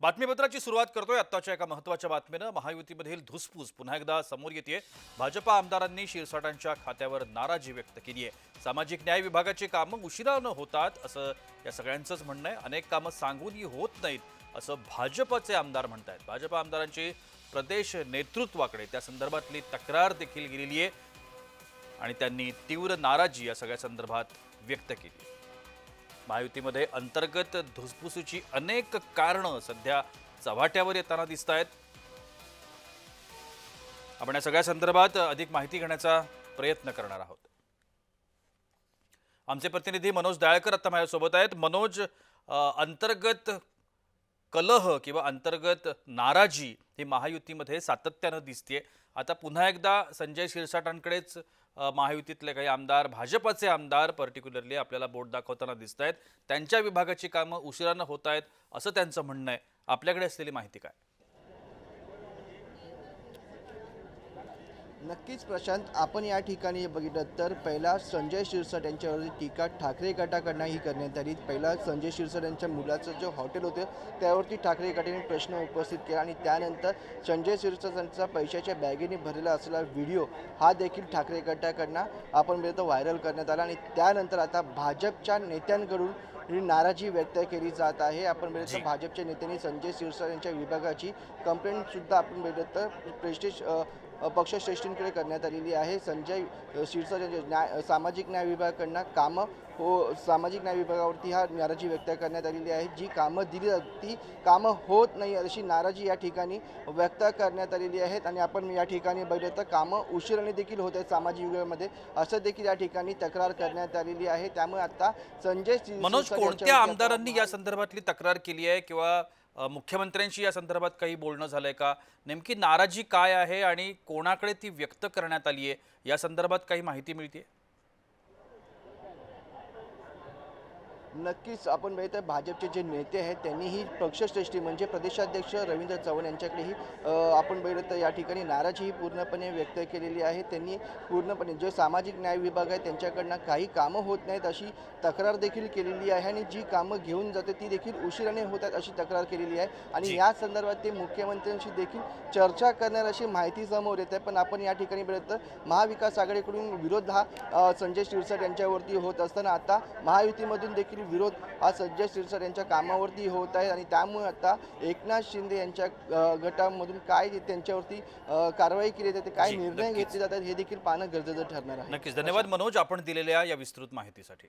बातमीपत्राची सुरुवात करतोय आत्ताच्या एका महत्त्वाच्या बातमीनं. महायुतीमधील धुसफूस पुन्हा एकदा समोर येते भाजपा आमदारांनी शिरसाटांच्या खात्यावर नाराजी व्यक्त केली आहे. सामाजिक न्याय विभागाची कामं उशिरानं होतात असं या सगळ्यांचंच म्हणणं आहे. अनेक कामं सांगूनही होत नाहीत असं भाजपचे आमदार म्हणत आहेत भाजपा आमदारांची प्रदेश नेतृत्वाकडे त्या संदर्भातली तक्रार देखील गेलेली आहे आणि त्यांनी तीव्र नाराजी या सगळ्या संदर्भात व्यक्त केली महायुतीमध्ये अंतर्गत धुसफुसीची अनेक कारणं सध्या चव्हाट्यावर येताना दिसत आहेत आपण या सगळ्या संदर्भात अधिक माहिती घेण्याचा प्रयत्न करणार आहोत. आमचे प्रतिनिधी मनोज दाळकर आता माझ्यासोबत आहेत. मनोज अंतर्गत कलह किंवा अंतर्गत नाराजी ही महायुतीमध्ये सातत्यानं दिसते आता पुन्हा एकदा संजय शिरसाटांकडेच महायुतीतले काही आमदार भाजपाचे आमदार पर्टिक्युलरली आपल्याला बोट दाखवताना दिसत आहेत त्यांच्या विभागाची कामं उशिरानं होत आहेत असं त्यांचं म्हणणं आहे. आपल्याकडे असलेली माहिती काय? नक्कीच प्रशांत आपण या ठिकाणी बघितलं तर पहिला संजय शिरसाट यांच्यावरती टीका ठाकरे गटाकडनं ही करण्यात आली. पहिला संजय शिरसाट यांच्या मुलाचं जे हॉटेल होतं त्यावरती ठाकरे गटाने प्रश्न उपस्थित केला आणि त्यानंतर संजय शिरसाट यांचा पैशाच्या बॅगेने भरलेला असलेला व्हिडिओ हा देखील ठाकरे गटाकडनं आपण बघितलं व्हायरल करण्यात आला. आणि त्यानंतर आता भाजपच्या नेत्यांकडून ही नाराजी व्यक्त केली जात आहे. आपण बघितलं. तर भाजपच्या नेत्यांनी संजय शिरसाट यांच्या विभागाची कंप्लेंट सुद्धा आपण बघितलं तर प्रेस्टिज पक्षश्रेष्ठींकडे करण्यात आलेली आहे. संजय शिरसाट न्याय सामाजिक न्याय विभागाकडनं कामं हो सामाजिक न्याय विभागावरती हा नाराजी व्यक्त करण्यात आलेली आहे. जी कामं दिली जातात ती कामं होत नाही अशी नाराजी या ठिकाणी व्यक्त करण्यात आलेली आहेत. आणि आपण या ठिकाणी बघितलं तर कामं उशिराने देखील होत आहेत सामाजिक विभागामध्ये. असं देखील या ठिकाणी तक्रार करण्यात आलेली आहे. त्यामुळे आता संजय मनोज कोणत्या आमदारांनी या संदर्भातली तक्रार केली आहे? किंवा मुख्यमंत्र्यांशी या संदर्भात काही बोलणं झालंय का? नेमकी नाराजी काय आहे आणि कोणाकडे ती व्यक्त करण्यात आली आहे या संदर्भात काही माहिती मिळते नक्कीच आपण बघितलं भाजपचे जे नेते आहेत त्यांनीही पक्षश्रेष्ठी म्हणजे प्रदेशाध्यक्ष रवींद्र चव्हाण यांच्याकडेही आपण बघितलं तर या ठिकाणी नाराजी ही पूर्णपणे व्यक्त केलेली आहे. त्यांनी पूर्णपणे जे सामाजिक न्याय विभाग आहे त्यांच्याकडनं काही कामं होत नाहीत अशी तक्रार देखील केलेली आहे आणि जी कामं घेऊन जाते ती देखील उशिराने होतात अशी तक्रार केलेली आहे. आणि. या संदर्भात ते मुख्यमंत्र्यांशी देखील चर्चा करणार अशी माहिती समोर येते पण आपण या ठिकाणी बघितलं तर महाविकास आघाडीकडून विरोध हा संजय शिरसाट यांच्यावरती होत असताना आता महायुतीमधून देखील विरोध हा संजय शिरसाट यांच्या कामावरती होत आहे आणि त्यामुळे आता एकनाथ शिंदे यांच्या गटामधून काय त्यांच्यावरती कारवाई केली जाते काय निर्णय. घेतले जातात हे देखील पाहणं गरजेचं ठरणार आहे. नक्कीच. धन्यवाद मनोज आपण दिलेल्या या विस्तृत माहितीसाठी.